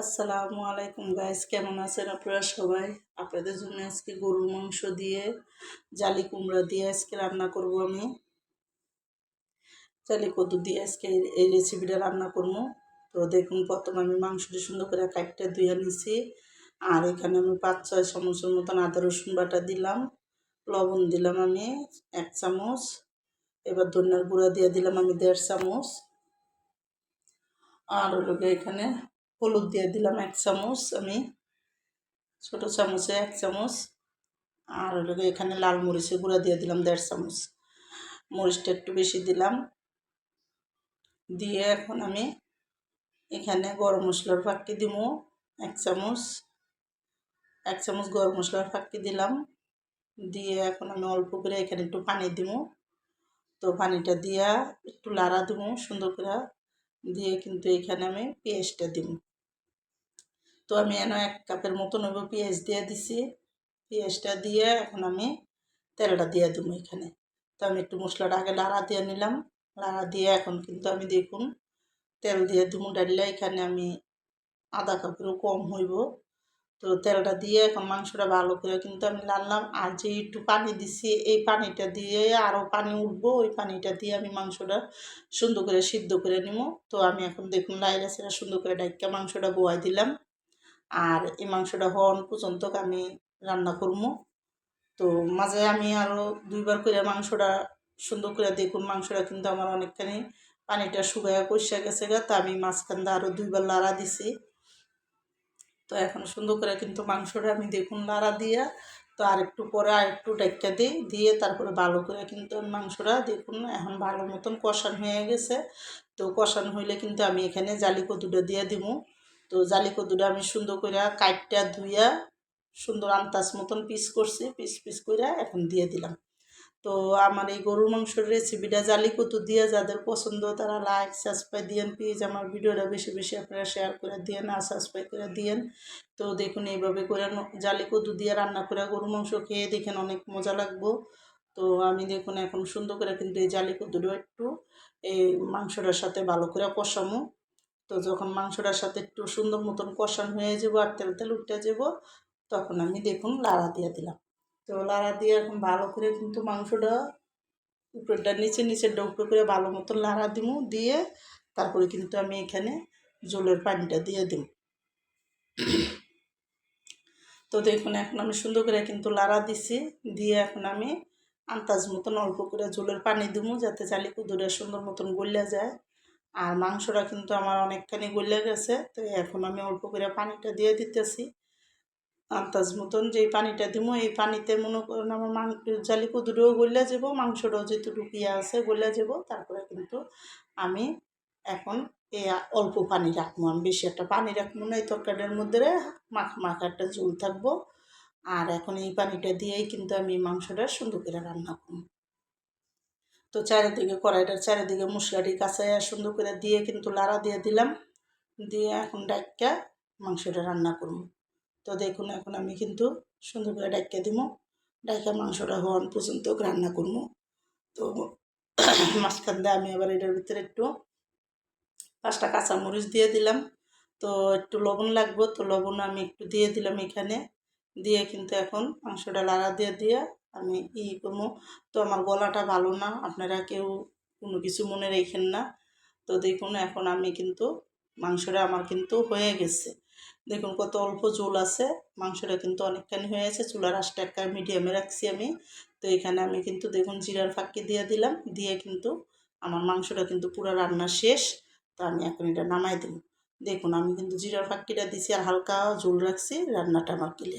আসসালামু আলাইকুম গাইস কেমন আছেন আপনারা সবাই? আপনাদের জন্য আজকে গরুর মাংস দিয়ে, জালি কুমড়া দিয়ে আজকে রান্না করব আমি। জালি কদু দিয়ে আজকে এই- রেসিপিটা রান্না করব। তো দেখুন, প্রথমে আমি মাংসটি সুন্দর করে কাটটা ধুয়ে নিছি। আর এখানে আমি পাঁচ, ছয় চামচের মতন আদা, রসুন বাটা দিলাম। লবণ দিলাম আমি এক চামচ। এবার ধনিয়ার গুঁড়া দিয়ে দিলাম আমি দেড় চামচ। আর হলো এখানে হলুদ দিয়ে দিলাম এক চামচ আমি, ছোটো চামচে এক চামচ। আর হলো এখানে লাল মরিচের গুঁড়া দিয়ে দিলাম দেড় চামচ। মরিচটা একটু বেশি দিলাম। দিয়ে এখন আমি এখানে গরম মশলার ফাঁকি দিব, এক চামচ। এক চামচ গরম মশলার ফাঁকি দিলাম। দিয়ে এখন আমি অল্প করে এখানে একটু পানি দিব। তো পানিটা দিয়া একটু লাড়া দিব সুন্দর করে। দিয়ে কিন্তু এখানে আমি পেঁয়াজটা দিব। তো আমি এনে এক কাপের মতো নেব পেঁয়াজ দিয়ে দিছি। পেঁয়াজটা দিয়ে এখন আমি তেলটা দিয়ে দেবো এখানে। তো আমি একটু মশলাটা আগে লাড়া দিয়ে নিলাম। লাড়া দিয়ে এখন কিন্তু আমি দেখুন তেল দিয়ে দেবো। ডালিয়া এখানে আমি আধা কাপেরও কম হইব। তো তেলটা দিয়ে এখন মাংসটা ভালো করে কিন্তু আমি লাড়লাম। আর যে একটু পানি দিছি, এই পানিটা দিয়ে আরও পানি উঠবো, ওই পানিটা দিয়ে আমি মাংসটা সুন্দর করে সিদ্ধ করে নিব। তো আমি এখন দেখুন লাইলা সেটা সুন্দর করে ডাইকা মাংসটা বোয়াই দিলাম। আর এই মাংসটা হওয়ান পর্যন্ত আমি রান্না করব তো মাঝে আমি আরও দুইবার করে মাংসটা সুন্দর করে দেখুন, মাংসটা কিন্তু আমার অনেকখানি পানিটা শুকায় কষা গেছে গা, তা আমি মাঝখানটা আরও দুইবার লাড়া দিছি। তো এখন সুন্দর করে কিন্তু মাংসটা আমি দেখুন লাড়া দিয়া, তো আর একটু পরে আর একটু ডাক্কা দিই, দিয়ে তারপরে ভালো করে কিন্তু মাংসটা দেখুন, এখন ভালো মতন কষান হয়ে গেছে। তো কষান হইলে কিন্তু আমি এখানে জালি কদুটা দিয়ে দিব তো জালি কদুটা আমি সুন্দর করে কাইটটা ধুইয়া সুন্দর আন্তাজ মতন পিস করছি, পিস পিস করে এখন দিয়ে দিলাম। তো আমার এই গরুর মাংসের রেসিপিটা জালি কতু দিয়ে যাদের পছন্দ তারা লাইক সাবস্ক্রাইব দিয়েন প্লিজ আমার ভিডিওটা বেশি বেশি আপনারা শেয়ার করে দিয়েন, আর সাবস্ক্রাইব করে দিয়েন। তো দেখুন এইভাবে করে জালি কদু দিয়ে রান্না করে গরুর মাংস খেয়ে দেখেন অনেক মজা লাগবো। তো আমি দেখুন এখন সুন্দর করে কিন্তু এই জালি কদুটা একটু এই মাংসটার সাথে ভালো করে কষামো। তো যখন মাংসটার সাথে একটু সুন্দর মতন কষান হয়ে যাব আর তেল তেল উঠে যাব, তখন আমি দেখুন লাড়া দিয়ে দিলাম। তো লাড়া দিয়ে এখন ভালো করে কিন্তু মাংসটা উপরেরটা নিচে নিচেরটা উপরে করে ভালো মতন লাড়া দিব, দিয়ে তারপরে কিন্তু আমি এখানে জলের পানিটা দিয়ে দিব। তো দেখুন এখন আমি সুন্দর করে কিন্তু লাড়া দিছি, দিয়ে এখন আমি আন্তাজ মতন অল্প করে জলের পানি দিব, যাতে চালি কুদুরে সুন্দর মতন গলিয়া যায়। আর মাংসটা কিন্তু আমার অনেকখানি গলিয়া গেছে তো এখন আমি অল্প করে পানিটা দিয়ে দিতেছি। আন্তাজ মতন যেই পানিটা দিব এই পানিতে মনে করেন আমার মাংস জালি কুদুরেও গলিয়া যাব, মাংসটাও যেটুকু ইয়ে আছে গলিয়া যাব, তারপরে কিন্তু আমি এখন এই অল্প পানি রাখব। আমি বেশি একটা পানি রাখব না, এই তরকারির মধ্যে মাখ মাখা একটা ঝোল থাকব। আর এখন এই পানিটা দিয়েই কিন্তু আমি মাংসটা সুন্দর করে রান্না করব। তো চারিদিকে কড়াইটার চারিদিকে মশলাটি কাঁচাইয়া সুন্দর করে দিয়ে কিন্তু লাড়া দিয়ে দিলাম। দিয়ে এখন ডাক্কা মাংসটা রান্না করব। তো দেখুন, এখন আমি কিন্তু সুন্দর করে ডাক্কা দিব। ডাক্কা মাংসটা হওয়ান পর্যন্ত রান্না করব। তো মাঝখান দিয়ে আমি আবার এটার ভিতরে একটু পাঁচটা কাঁচামরিচ দিয়ে দিলাম। তো একটু লবণ লাগবে, তো লবণ আমি একটু দিয়ে দিলাম এখানে। দিয়ে কিন্তু এখন মাংসটা লাড়া দিয়ে দিয়ে আমি ই করব। তো আমার গলাটা ভালো না, আপনারা কেউ কোনো কিছু মনে রেখেন না। তো দেখুন, এখন আমি কিন্তু মাংসটা আমার কিন্তু হয়ে গেছে। দেখুন কত অল্প ঝোল আছে, মাংসটা কিন্তু অনেকখানি হয়ে গেছে চুলার আশটা একটা মিডিয়ামে রাখছি আমি। তো এখানে আমি কিন্তু দেখুন জিরার ফাঁকি দিয়ে দিলাম। দিয়ে কিন্তু আমার মাংসটা কিন্তু পুরো রান্না শেষ। তো আমি এখন এটা নামাই দেব। দেখুন, আমি কিন্তু জিরার ফাঁকিটা দিছি আর হালকা ঝোল রাখছি, রান্নাটা আমার ক্লিয়ার